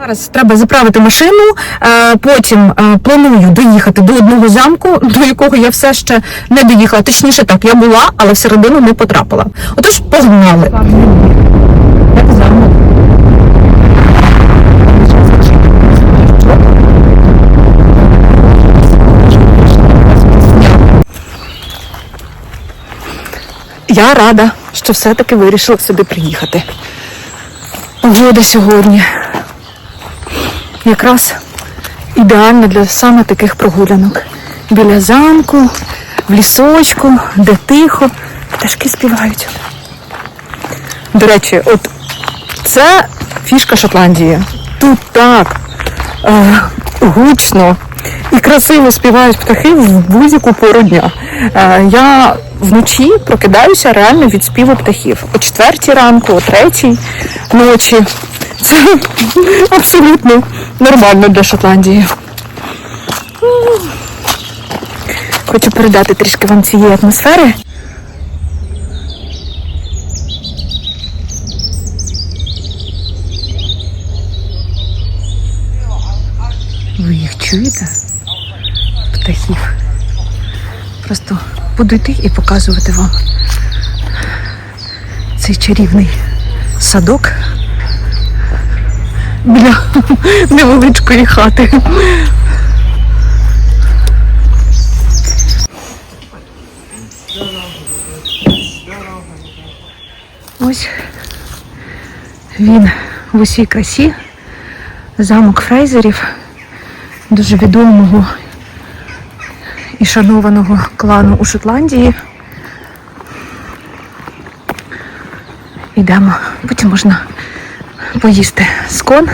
Зараз треба заправити машину. е, Потім е, планую доїхати до одного замку, до якого я все ще не доїхала. Точніше, так я була, але всередину не потрапила. Отож, погнали. Я рада, що все-таки вирішила сюди приїхати. Погода сьогодні якраз ідеальна для саме таких прогулянок. Біля замку, в лісочку, де тихо, пташки співають. До речі, от це фішка Шотландії. Тут так е, гучно і красиво співають птахи в будь-яку пору дня. Е, я вночі прокидаюся реально від співу птахів. О четвертій ранку, о третій ночі. Це абсолютно нормально для Шотландії. Хочу передати трішки вам цієї атмосфери. Ви їх чуєте? Птахів. Просто буду йти і показувати вам цей чарівний садок біля невеличкої хати. Ось він в усій красі. Замок Фрейзерів, дуже відомого і шанованого клану у Шотландії. Йдемо, потім можна поїсти скон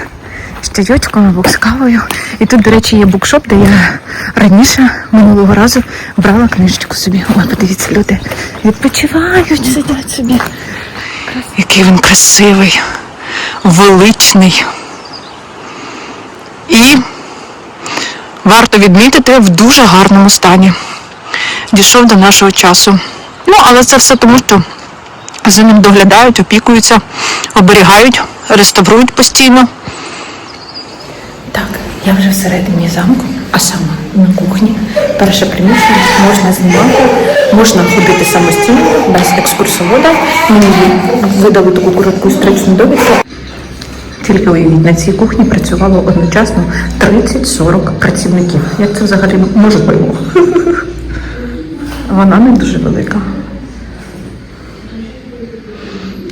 з чайочком або з кавою. І тут, до речі, є букшоп, де я раніше минулого разу брала книжечку собі. Ой, подивіться, люди відпочивають, сидять собі. Який він красивий, величний. І варто відмітити в дуже гарному стані. Дійшов до нашого часу. Ну, але це все тому, що за ним доглядають, опікуються, оберігають, реставрують постійно. Так, я вже всередині замку, а саме на кухні. Перше приміщення можна знімати, можна ходити самостійно, без екскурсовода. Мені видали таку коротку історичну довідку. Тільки уявіть, на цій кухні працювало одночасно 30-40 працівників. Як це взагалі можливо? Вона не дуже велика.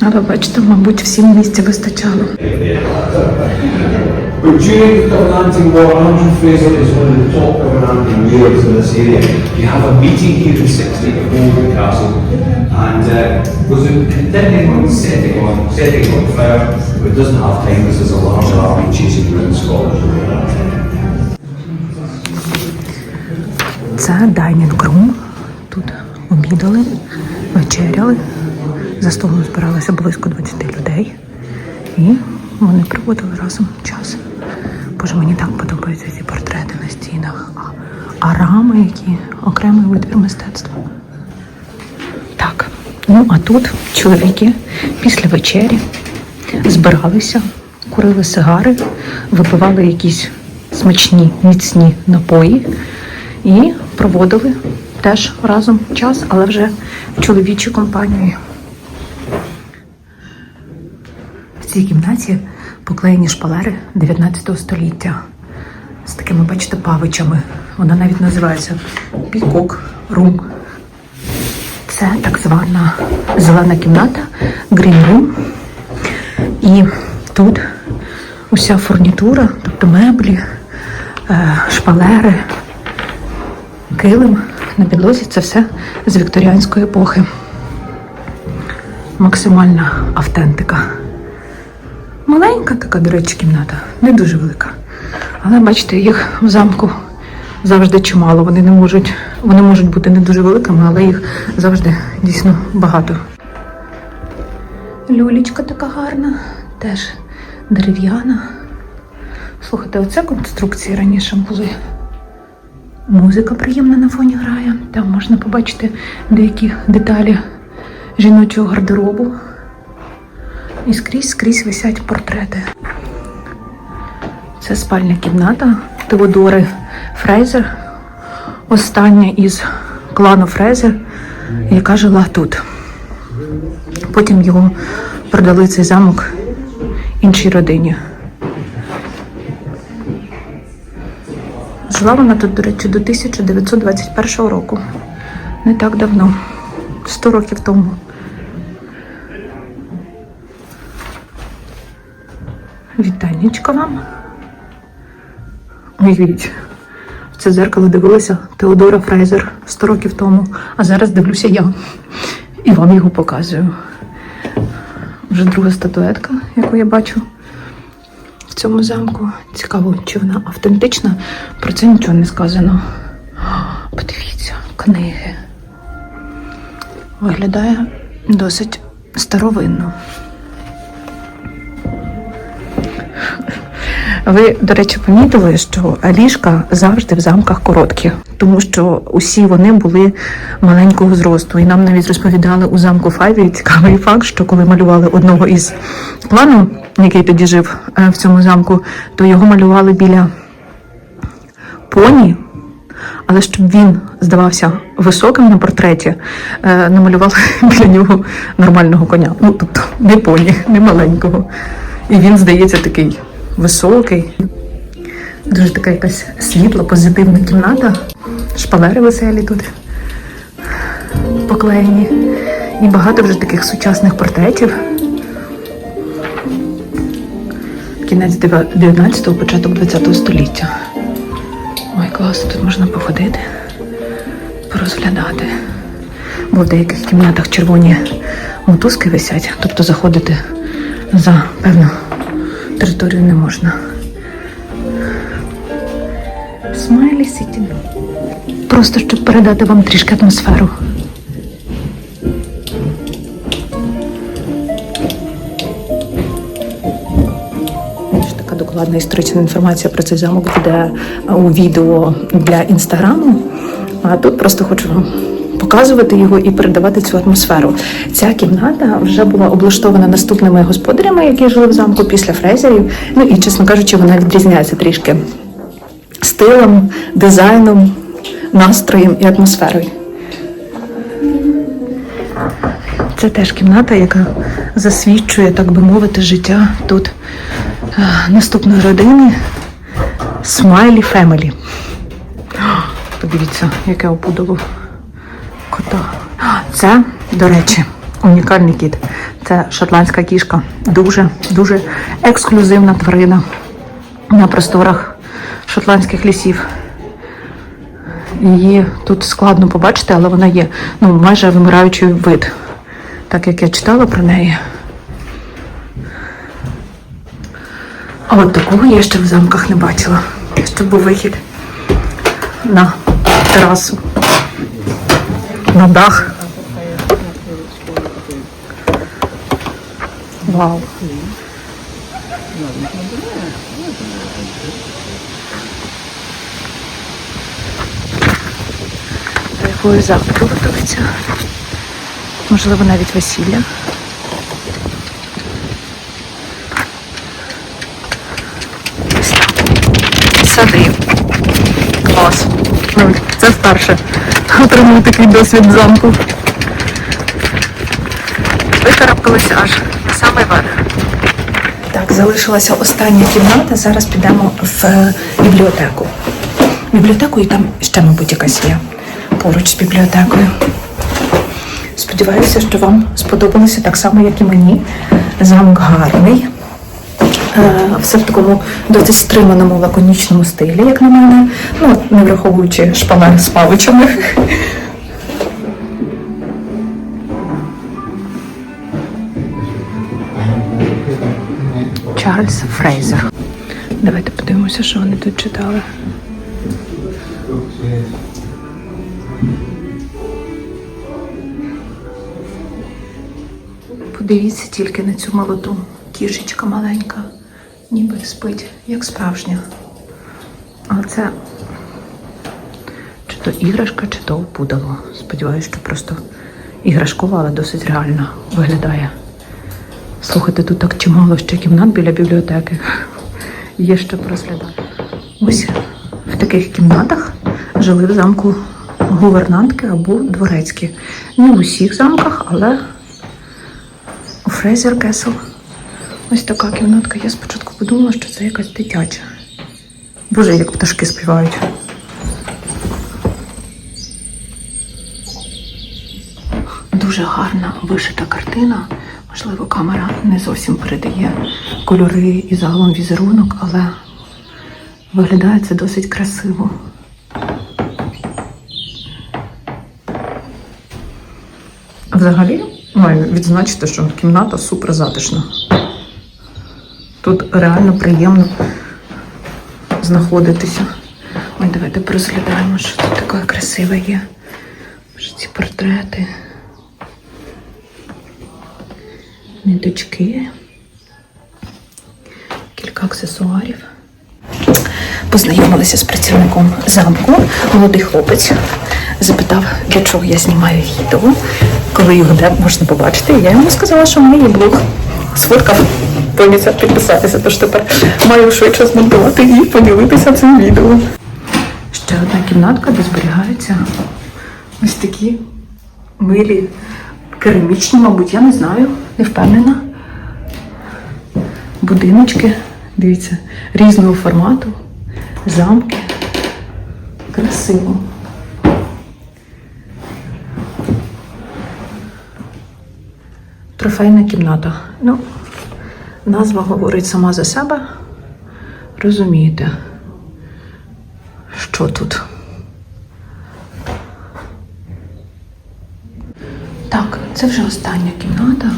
Але бачите, мабуть, всім місця вистачало. But during the Covenanting War, Andrew Fraser one of the top Covenanting leaders in this area. You have a meeting here in 60 at Golden Castle, and uh, was it intending on setting on setting on fire, but it doesn't have time because there's a large army chasing around Scotland. Це дайнінг-рум. Тут обідали, вечеряли. За столом збиралося близько 20 людей. І вони проводили разом час. Боже, мені так подобаються ці портрети на стінах. А, а рами, які окремий витвір мистецтва. Так, ну а тут чоловіки після вечері збиралися, курили сигари, випивали якісь смачні, міцні напої і проводили теж разом час, але вже в чоловічій компанії. В цій кімнаті поклеєні шпалери 19 століття з такими, бачите, павичами. Вона навіть називається Пікок Рум. Це так звана зелена кімната Green Room. І тут уся фурнітура, тобто меблі, е, шпалери, килим на підлозі це все з вікторіанської епохи. Максимальна автентика. Маленька така, до речі, кімната, не дуже велика. Але бачите, їх в замку завжди чимало. Вони не можуть, вони можуть бути не дуже великими, але їх завжди дійсно багато. Люлічка така гарна, теж дерев'яна. Слухайте, оце конструкції раніше були. Музика приємна на фоні грає. Там можна побачити деякі деталі жіночого гардеробу. І скрізь скрізь висять портрети. Це спальня кімната Теодори Фрейзер, остання із клану Фрейзер, яка жила тут. Потім його продали цей замок іншій родині. Жила вона тут, до речі, до 1921 року. Не так давно, 100 років тому. Вітаннячка вам. Уявіть, в це дзеркало дивилася Теодора Фрейзер 100 років тому, а зараз дивлюся я і вам його показую. Вже друга статуетка, яку я бачу в цьому замку. Цікаво, чи вона автентична, про це нічого не сказано. Подивіться, книги. Виглядає досить старовинно. Ви, до речі, помітили, що ліжка завжди в замках короткі, тому що усі вони були маленького зросту. І нам навіть розповідали у замку Файві цікавий факт, що коли малювали одного із клану, який тоді жив е, в цьому замку, то його малювали біля поні. Але щоб він здавався високим на портреті, е, намалювали біля нього нормального коня. Ну, тобто не поні, не маленького. І він, здається, такий високий. Дуже така якась світла, позитивна кімната. Шпалери веселі тут поклеєні. І багато вже таких сучасних портретів. Кінець 19-го, початок 20-го століття. Ой, класно, тут можна походити, порозглядати. Бо в деяких кімнатах червоні мотузки висять, тобто заходити за певну територію не можна. Смайлі Сіті. Просто щоб передати вам трішки атмосферу. Така докладна історична інформація про цей замок буде у відео для інстаграму. А тут просто хочу вам показувати його і передавати цю атмосферу. Ця кімната вже була облаштована наступними господарями, які жили в замку після фрезерів. Ну і, чесно кажучи, вона відрізняється трішки стилем, дизайном, настроєм і атмосферою. Це теж кімната, яка засвідчує, так би мовити, життя тут е, наступної родини Смайлі Фемелі. Подивіться, яке опудало кота. Це, до речі, унікальний кіт. Це шотландська кішка. Дуже, дуже ексклюзивна тварина на просторах шотландських лісів. Її тут складно побачити, але вона є ну, майже вимираючий вид. Так як я читала про неї. А от такого я ще в замках не бачила. Щоб був вихід на терасу, на дах. Вау. Якою завтра готується. Можливо, навіть весілля. Ось так. Сади. Ну, Це вперше. Отримую такий досвід замку. Викарабкалися аж на самий верх. Так, залишилася остання кімната. Зараз підемо в е, бібліотеку. Бібліотеку і там ще, мабуть, якась є поруч з бібліотекою. Сподіваюся, що вам сподобалося так само, як і мені. Замок гарний. Е, Все в такому досить стриманому лаконічному стилі, як на мене. Ну, не враховуючи шпалер з павичами. Чарльз Фрейзер. Давайте подивимося, що вони тут читали. Подивіться тільки на цю молоду. Кішечка маленька, ніби спить, як справжня. А це чи то іграшка, чи то опудало. Сподіваюся, що просто іграшкова, але досить реально виглядає. Слухайте, тут так чимало ще кімнат біля бібліотеки. є ще порозглядати. Ось в таких кімнатах жили в замку гувернантки або дворецькі. Не в усіх замках, але у Фрейзер Кесл. Ось така кімнатка. Я спочатку подумала, що це якась дитяча. Боже, як пташки співають. Дуже гарна вишита картина. Можливо, камера не зовсім передає кольори і загалом візерунок, але виглядає це досить красиво. Взагалі, маю відзначити, що кімната супер затишна. Тут реально приємно знаходитися. Ой, давайте порозглядаємо, що тут таке красиве є. Може, ці портрети. Ниточки. Кілька аксесуарів. Познайомилися з працівником замку. Молодий хлопець запитав, для чого я знімаю відео, коли його можна побачити. Я йому сказала, що в мене є блог. Сфоткав, пообіцяв підписатися, тож тепер маю швидше змонтувати і поділитися цим відео. Ще одна кімнатка, де зберігаються ось такі милі керамічні, мабуть, я не знаю, не впевнена. Будиночки, дивіться, різного формату, замки. Красиво. Трофейна кімната. Ну, назва говорить сама за себе. Розумієте, що тут? Так, це вже остання кімната.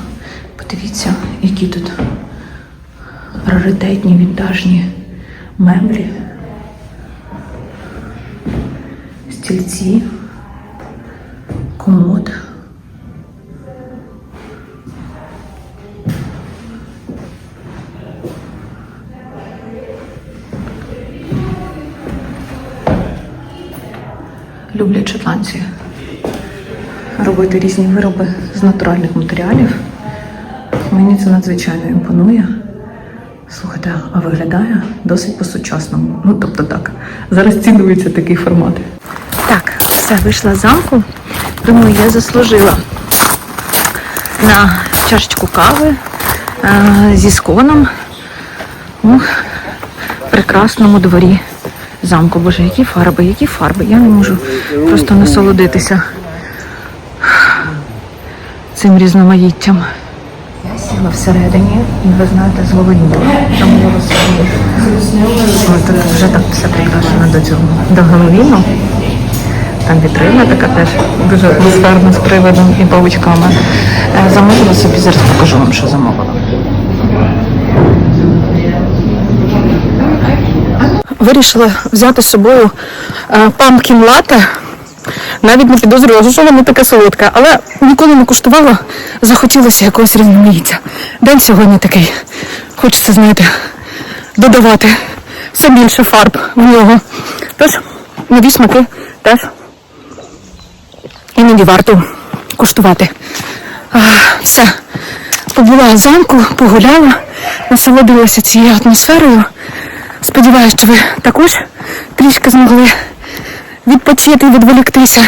Подивіться, які тут раритетні вінтажні меблі, стільці, комод. Люблять шотландці робити різні вироби з натуральних матеріалів. Мені це надзвичайно імпонує. Слухайте, а виглядає досить по-сучасному. Ну, тобто так, зараз цінується такий формат. Так, все, вийшла з замку. Думаю, я заслужила на чашечку кави е, зі сконом у прекрасному дворі замку. Боже, які фарби, які фарби. Я не можу просто насолодитися цим різноманіттям. Я сіла всередині, і ви знаєте, з Волинька. Там. Ось тут вже так все прикрашено до цього. До Геловіну. Там вітрина така теж дуже атмосферна з приводом і павучками. Е, Замовила собі, зараз покажу вам, що замовила. Вирішила взяти з собою памкін лате. Навіть не підозрювала, що воно таке солодке, але ніколи не куштувала, захотілося якогось різноманіття. День сьогодні такий. Хочеться, знаєте, додавати все більше фарб в нього. Тож, нові смаки теж іноді варто куштувати. А, все. Побула в замку, погуляла, насолодилася цією атмосферою. Сподіваюся, що ви також трішки змогли відпочити і відволіктися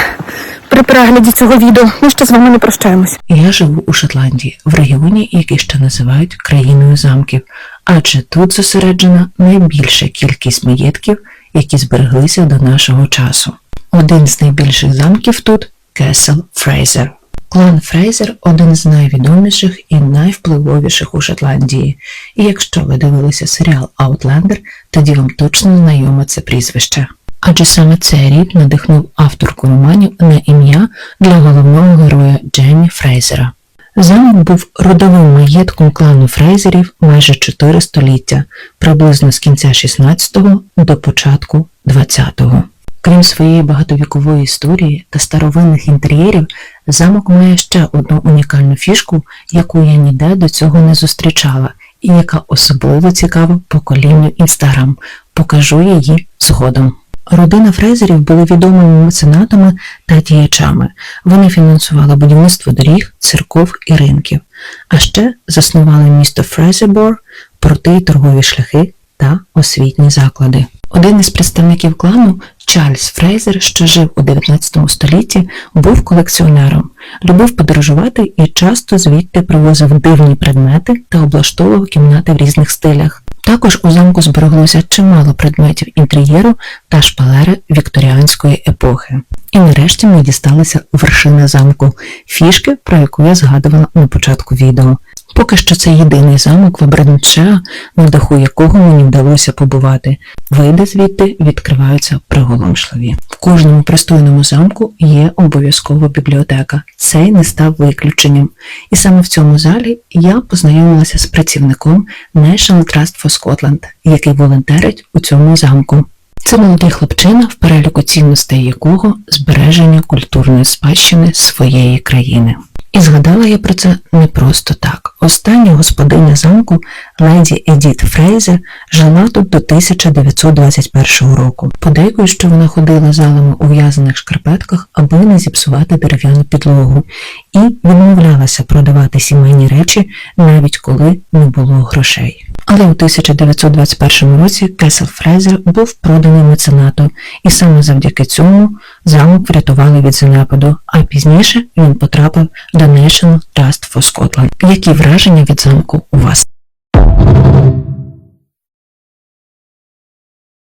при перегляді цього відео. Ми ще з вами не прощаємось. Я живу у Шотландії, в регіоні, який ще називають країною замків, адже тут зосереджена найбільша кількість маєтків, які збереглися до нашого часу. Один з найбільших замків тут Кесел Фрейзер. Клан Фрейзер один з найвідоміших і найвпливовіших у Шотландії. І якщо ви дивилися серіал Outlander, тоді вам точно знайоме це прізвище. Адже саме цей рід надихнув авторку романів на ім'я для головного героя Джеймі Фрейзера. Замок був родовим маєтком клану Фрейзерів майже 4 століття, приблизно з кінця 16-го до початку 20-го. Крім своєї багатовікової історії та старовинних інтер'єрів, замок має ще одну унікальну фішку, яку я ніде до цього не зустрічала, і яка особливо цікава поколінню Інстаграм. Покажу її згодом. Родина Фрейзерів були відомими меценатами та діячами. Вони фінансували будівництво доріг, церков і ринків, а ще заснували місто Фрейзербор, порти й торгові шляхи та освітні заклади. Один із представників клану, Чарльз Фрейзер, що жив у 19 столітті, був колекціонером, любив подорожувати і часто звідти привозив дивні предмети та облаштовував кімнати в різних стилях. Також у замку збереглося чимало предметів інтер'єру та шпалери вікторіанської епохи. І нарешті ми дісталися вершини замку, фішки, про яку я згадувала на початку відео. Поки що це єдиний замок в Абренчеа, на даху якого мені вдалося побувати. Види звідти відкриваються приголомшливі. В кожному пристойному замку є обов'язкова бібліотека. Цей не став виключенням. І саме в цьому залі я познайомилася з працівником National Trust for Scotland, який волонтерить у цьому замку. Це молодий хлопчина, в переліку цінностей якого збереження культурної спадщини своєї країни. І згадала я про це не просто так. Остання господиня замку, леді Едіт Фрейзер, жила тут до 1921 року. Подейкують, що вона ходила залами у в'язаних шкарпетках, аби не зіпсувати дерев'яну підлогу, і відмовлялася продавати сімейні речі, навіть коли не було грошей. Але у 1921 році Кесел Фрейзер був проданий меценату, і саме завдяки цьому замок врятували від занепаду, а пізніше він потрапив до National Trust for Scotland. Які враження від замку у вас?